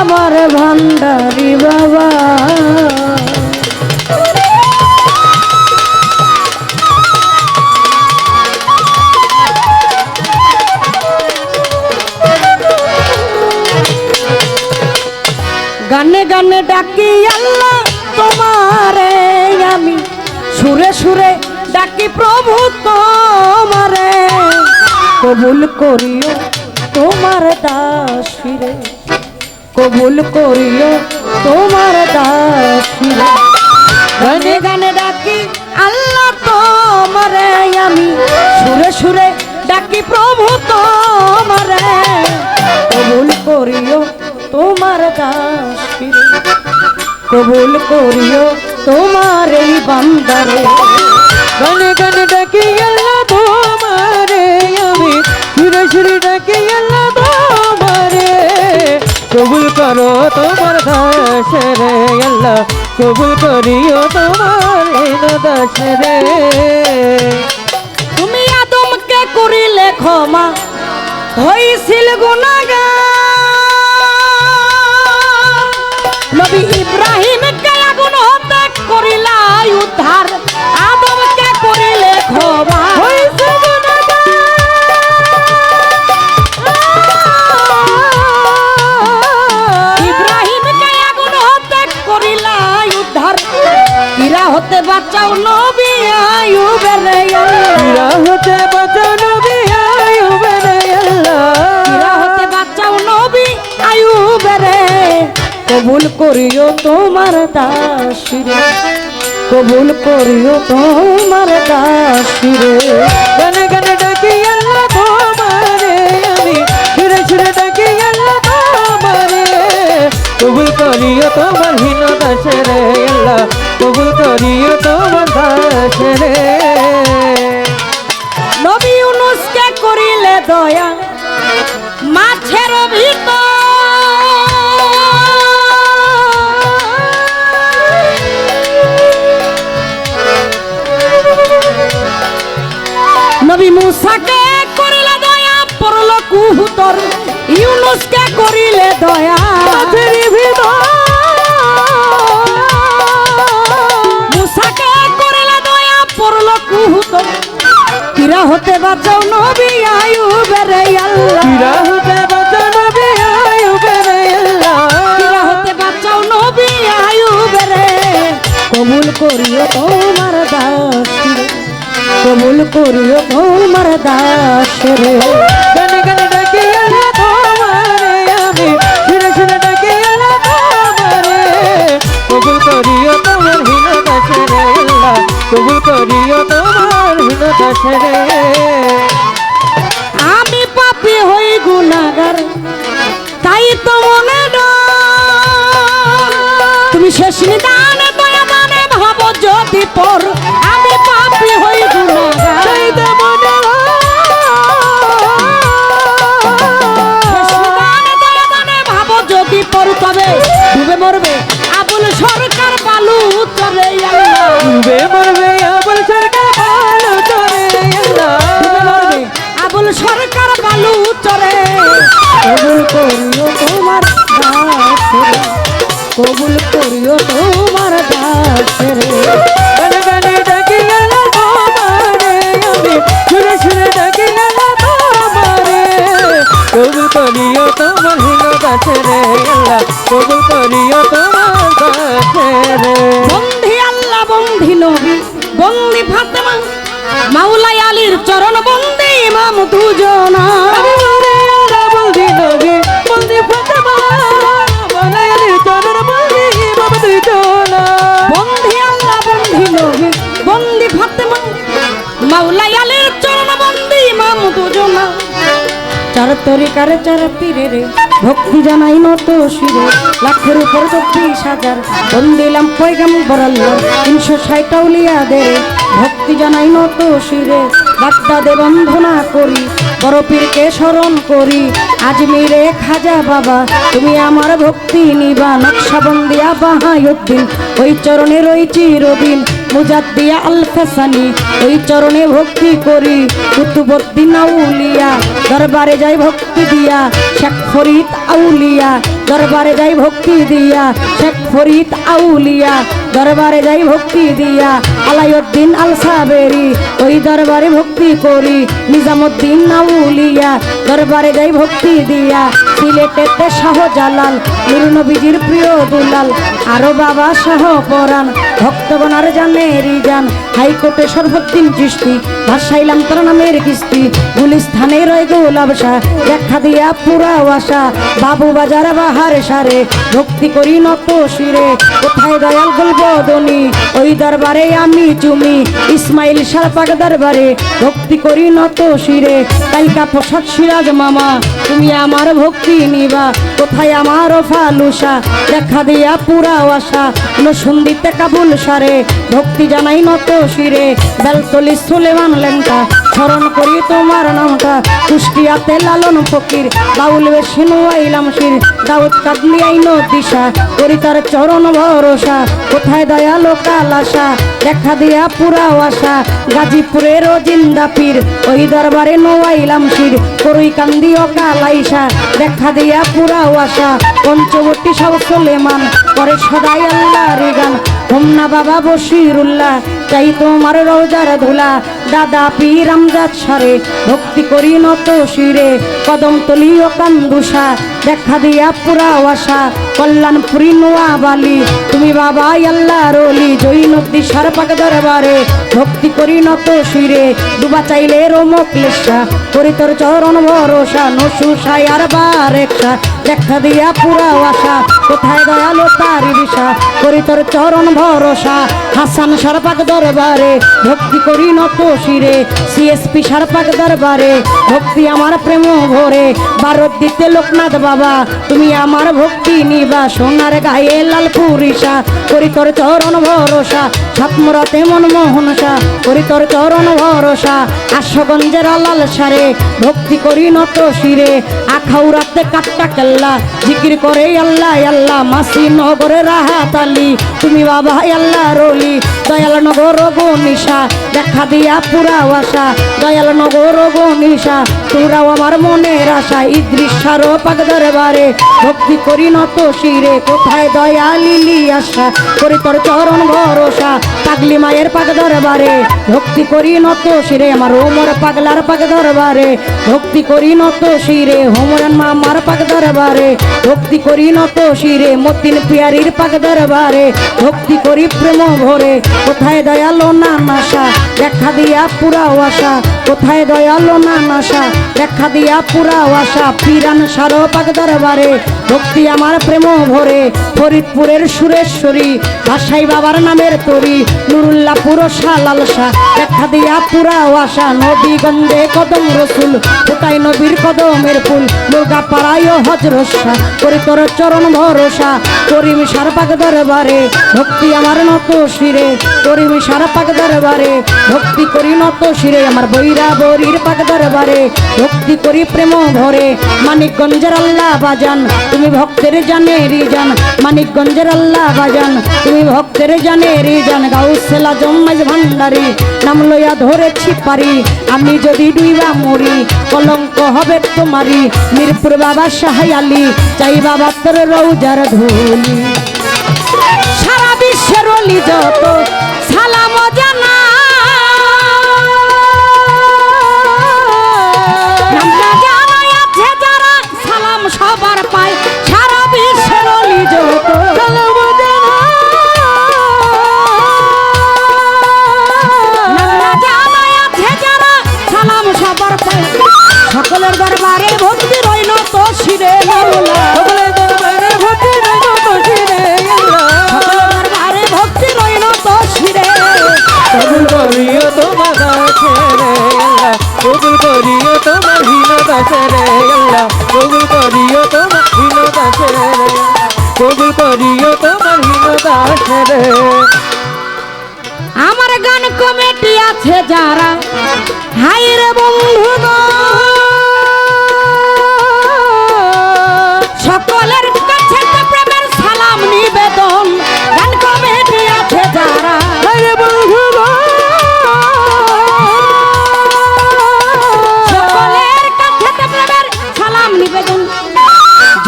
আমার ভান্ডারি বাবা। গানে গানে ডাকি আল্লাহ তোমারে, আমি সুরে সুরে ডাকি প্রভু তোমারে। কবুল করিও তোমার দাসিরে। কবুল করিও তোমার দাসিরে গানে গানে ডাকি, আল্লাহ তোমারে, আমি সুরে সুরে ডাকি, প্রভু তোমারে। কবুল করিও তোমার দাসিরে কবুল করিও তোমার এই বান্দারে। গানে গানে ডাকি করো তোমার দাসে রে আল্লাহ, কবুল করিও তোমার দাসে রে। তুমি আদমকে করিলে ক্ষমা, হইছিল গুণাগার নবী ইব্রাহিমকে আয়ুবেরে কবুল করিও তোমার দাসিরে, কবুল করিও তোমার দাসিরে। গানে গানে ডাকি আল্লাহ কবুল করিও তোমার হীন দাসে রে আল্লাহ, কবুল করিও তোমার দাসে রে নবী ইউনুসকে করিলে দয়া, মাছের ভিতর নবী মুসাকে করিলে দয়া পড়ল কুহুতর। ইউনুসকে করিলে দয়া। মুসাকে করিলে দয়া পড়ল কুহুতর। কিরা হতে বাঁচাও নবী আয়ুবের আল্লাহ। কিরা হতে বাঁচাও নবী আইয়ুবে রে আল্লাহ। কিরা হতে বাঁচাও নবী আয়ুবের কবুল করিও তোমার কবুল করিও তোমার দাস রে। আমি। সুরে সুরে ডাকি আল্লাহ তোমারে কবুল করিও তোমার হীন দাসে রে আল্লাহ। কবুল করিও তোমার হীন দাসে রে। আমি পাপি হই গুনাগার, তাই তো মনে তুমি শেষ নিদানে দয়া ভাবো যদি পর যদি ডুবে মরবে। আল্লাহ কবুল করিও তোমার দাসে বন্ধি আল্লাহ বন্ধি নবী বন্দি ফাতেমা মাওলাই আলীর চরণ বন্দি ইমাম দুজনা। বলদি নবী বলদি ফাতেমা চরণ বাবা তুই চলা বন্ধি আল্লাহ নবী বন্দি ফাতেমা মাওলাই আলীর চরণ বন্দি ইমাম দুজনা। চার তরিকারে চার পীরে রে। ভক্তি জানাই নত শিরে। লাখের উপর চব্বিশ হাজার। বন্দিলাম পয়গাম বরাল্লা। তিনশো ষাট উলিয়া দে ভক্তি জানাই নত শিরে। বাগদাদে বন্ধনা করি। বড় পীরকে স্মরণ করি। আজমিরে খাজা বাবা, তুমি আমার ভক্তি নিবা। নকশাবন্দিয়া বাহায়ুদ্দিন ওই চরণে ওই চিরদিন মুজাদ্দিয়া আল ফেসানি ওই চরণে ভক্তি করি কুতুবদ্দিন আউলিয়া দরবারে যাই ভক্তি দিয়া, শেখ ফরিদ আউলিয়া, দরবারে যাই ভক্তি দিয়া, শেখ ফরিদ আউলিয়া, দরবারে যাই ভক্তি দিয়া, আলাইউদ্দিন আল সাবেরি ওই দরবারে ভক্তি করি, নিজামুদ্দিন আউলিয়া, দরবারে যাই ভক্তি দিয়া, সিলেটেতে শাহজালাল, নুর নবীজির প্রিয় দুলাল, আরও বাবা শাহ পরাণ ভক্তগণার জানের জান হাইকোর্টে সর্বদিন দৃষ্টি ভাসাইলাম তোর নামের কিস্তি, গুলিস্থানে রয় গোলাবসা দেখা দিয়া পুরা আশা বাবু বাজার বাহারে সারে, ভক্তি করি নত শিরে। কোথায় দয়াল গুলবদনি ওই দরবারে আমি চুমি, ইসমাইল সারপাক দরবারে, ভক্তি করি নত শিরে। কালকা প্রসাদ সিরাজ মামা, তুমি আমার ভক্তি নিবা। কোথায় আমার ফালুসা? দেখা দিয়া পুরা আশা। নসুন্দিতে কাবুল সারে। ভক্তি জানাই নত শিরে। বেলতলি সুলেমান লেঙ্কা স্মরণ করি তোমার নামটা। কুষ্টিয়াতে লালন ফকির। বাউল বেশি আইলাম শির। দাউদ কাদলি আইন দিশা করি তার চরণ ভরসা। কোথায় দয়া দয়ালো কালাসা? দেখা দিয়া পুরা আশা। গাজীপুরের জিন্দা পীর। ওই দরবারে নোয়াইলাম শির। করুই কান্দি ও কালাইসা। দেখা দিয়া পুরা আশা পঞ্চবর্তী সব সোলেমান পরে সদাই আল্লাহ রে গান। হোমনা বাবা বসিরুল্লাহ চাই তোমার রোজার ধুলা। দাদা পীর আমজাদ সারে, ভক্তি করি নত শিরে। কদম তলি ও কান্দুষা দেখা দিয়া পুরা আশা। কল্যাণপুরি নোয়া বালি, তুমি বাবা আল্লাহ রলি জয়ী নদী সারপাক দরবারে, ভক্তি করি নত শিরে। ডুবা চাইলে রোমক লেসা করি তোর চরণ ভরসা, নসু সায়ার বারেকসা দেখা দিয়া পুরা আশা কোথায় দয়ালো তার দিশা? করি তোর চরণ ভরসা। হাসান সারপাক দরবারে ভক্তি করি নত শিরে সিএসপি সারপাক দরবারে ভক্তি আমার প্রেম ভরে। ভারত দিতে লোকনাথ বাবা, তুমি আমার ভক্তি নিবা। সোনার গায়ে লাল পুরিসা করি তোর চরণ ভরসা। সাতমরাতে মনমোহনসা করি তোর চরণ ভরসা। আশ্বগঞ্জের লাল সারে ভক্তি করি নত শিরে আখাউরাতে কাট্টা কেল্লা, জিকির করে আল্লাহ আল্লাহ। মাসি নগরে রাহাত তুমি বাবা আল্লাহ রলি। দয়াল নগর গনিশা দেখা দিয়া পুরা আশা। দয়াল নগর গনিশা তোরাও আমার মনের আশা। ইদৃশ্যার পাক দরবারে ভক্তি করি নত শিরে। কোথায় দয়া লিলি আশা? করি তোর চরণ ভরসা। পাগলি মায়ের পাক দরবারে ভক্তি করি নত শিরে। আমার ওমর পাগলার পাক দরবারে ভক্তি করি নত শিরে। হোমরান মামার পাক দরবারে ভক্তি করি নত শিরে। মতিন পিয়ারির পাক দরবারে, ভক্তি করি প্রেম ভরে। কোথায় দয়ালো না নাশা, দেখা দিয়া পুরা আশা। কোথায় দয়ালো না নাশা, দেখা দিয়া পুরা আশা। পিরান সারো পাক দরবারে, ভক্তি আমার প্রেম ভরে। ফরিদপুরের সুরেশ্বরী ভাষাই বাবার নামের তরি নুরুল্লাহ পুরো লালসা দেখা দিয়া পুরা আশা নদী গন্ধে কদম রসুল, কোথায় নবীর কদমের ফুল দুর্গা পাড়ায় হজরসা করি তোর চরণ ভরসা, করিম সার পাক দরবারে, ভক্তি আমার নত শিরে। করিম সার পাক দরবারে, ভক্তি করি নত শিরে। আমার বৈরা বরির পাক দরবারে, ভক্তি করি প্রেম ভরে। মানিকগঞ্জের আল্লাহ বাজান, তুমি ভক্তের জানে রিজান। মানিকগঞ্জের আল্লাহ বাজান, তুমি ভক্তের জানে রিজান। গাউসেলা জম্মাজ ভান্ডারি, নাম লইয়া ধরেছি পারি। আমি যদি ডুইবা মরি, কলঙ্ক হবে তোমারি মিরপুর বাবা সাহাই আলী, চাই বাবা তোর রৌজার ধুলি সারা বিশ্বের অলি যত সালাম সকলের দরবারে ভক্তি তোমার হীনতা রে আল্লাহ কবুল করিও তোমার রে আল্লাহ কবুল করিও তোমার হীনতা রে আমার গান কমিটি আছে যারা। হাই রে বন্ধু সকলের কাছে প্রেমের সালাম নিবেদন। গান কমিটি আছে যারা।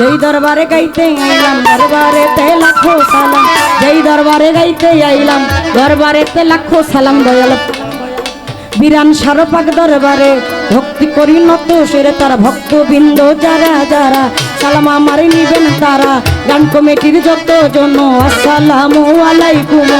যেই দরবারে গাইতে আইলাম, দরবারে তে লাখো সালাম। যেই দরবারে গাইতে আইলাম, দরবারে তে লাখো সালাম দয়াল। বিরান সারপাক দরবারে ভক্তি করি নত সেরে তারা ভক্ত বৃন্দ যারা যারা সালাম আমার নিবেন তারা। গান কমিটির যত জন আসসালামু আলাইকুম।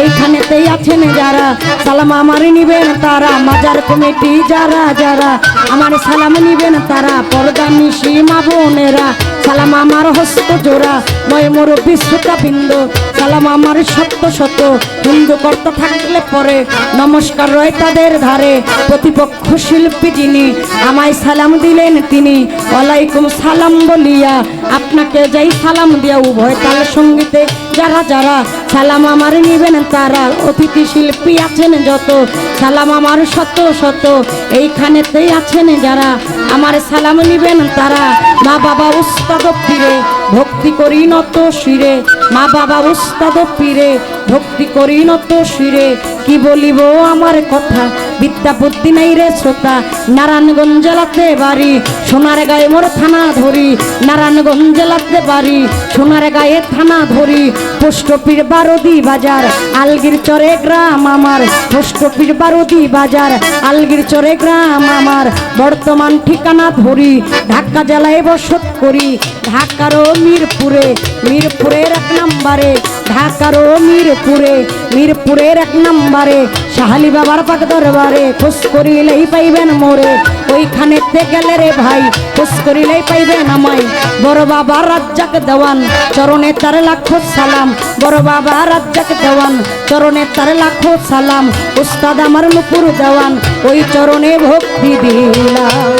এইখানেতেই আছেন যারা। সালাম আমার নিবেন তারা, মাজার কমিটি যারা যারা। আমার সালাম নিবেন তারা, পর্দা মিশি মা বোনেরা। সালাম আমার হস্ত জোড়া, ময় মোর বিশ্বতা বিন্দু। সালাম আমার সত্য সত্য, হিন্দু কর্ত থাকলে পরে। নমস্কার রয় তাদের ধারে, প্রতিপক্ষ শিল্পী যিনি। আমায় সালাম দিলেন তিনি। ওয়ালাইকুম সালাম বলিয়া আপনাকে যাই সালাম দিয়া উভয় তাল সঙ্গীতে, যারা যারা সালাম আমার নিবেন তারা অতিথি শিল্পী আছেন যত। সালাম আমার শত শত, এইখানেতেই আছেন যারা। আমার সালাম নিবেন তারা। মা বাবা উস্তাদ পীরে, ভক্তি করি নত শিরে। মা বাবা উস্তাদ পীরে, ভক্তি করি নত শিরে। কি বলিব আমার কথা? বিদ্যা বুদ্ধি নাই রে শ্রোতা। নারায়ণগঞ্জ জেলাতে বাড়ি সোনার গায়ে মোর থানা ধরি। নারায়ণগঞ্জ জেলাতে বাড়ি সোনার গায়ে থানা ধরি। পোস্টপীর বারদি বাজার, আলগির চরে গ্রাম আমার। পোস্টপীর বারদি বাজার, আলগির চরে গ্রাম আমার। বর্তমান ঠিকানা ধরি, ঢাকা জেলায় বসত করি। ঢাকারও মিরপুরে, মিরপুরের এক নম্বরে। ঢাকারও মিরপুরে মিরপুরের এক নম্বরে শাহালি বাবার পাক দরবারে খোঁজ করিলেই পাইবেন মোরে। ওইখানেতে গেলে রে ভাই খোঁজ করিলেই পাইবেন আমায়। বড় বাবা রাজ্জাক দেওয়ান চরণে তার লাখো সালাম। বড় বাবা রাজ্জাক দেওয়ান চরণে তার লাখো সালাম। উস্তাদ আমার নুপুর দেওয়ান ওই চরণে ভক্তি দিলাম।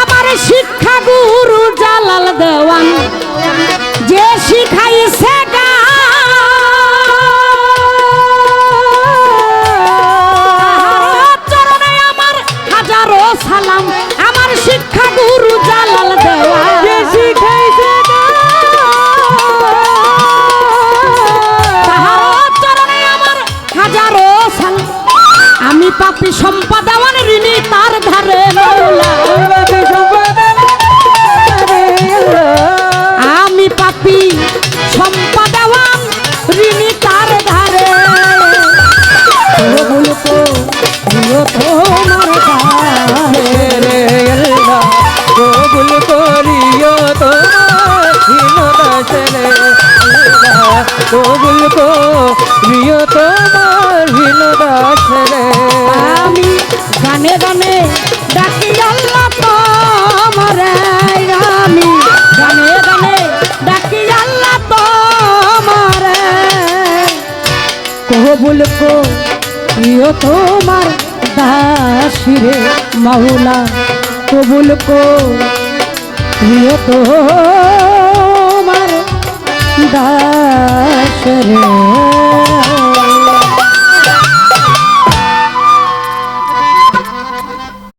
আমার শিক্ষা গুরু জালাল দেওয়ান যে শিখাইছে গান, পাপি সম্পাদাওয়ান তোমার দাসিরে মাওলা কবুল কো প্রিয় তোমার দাস রে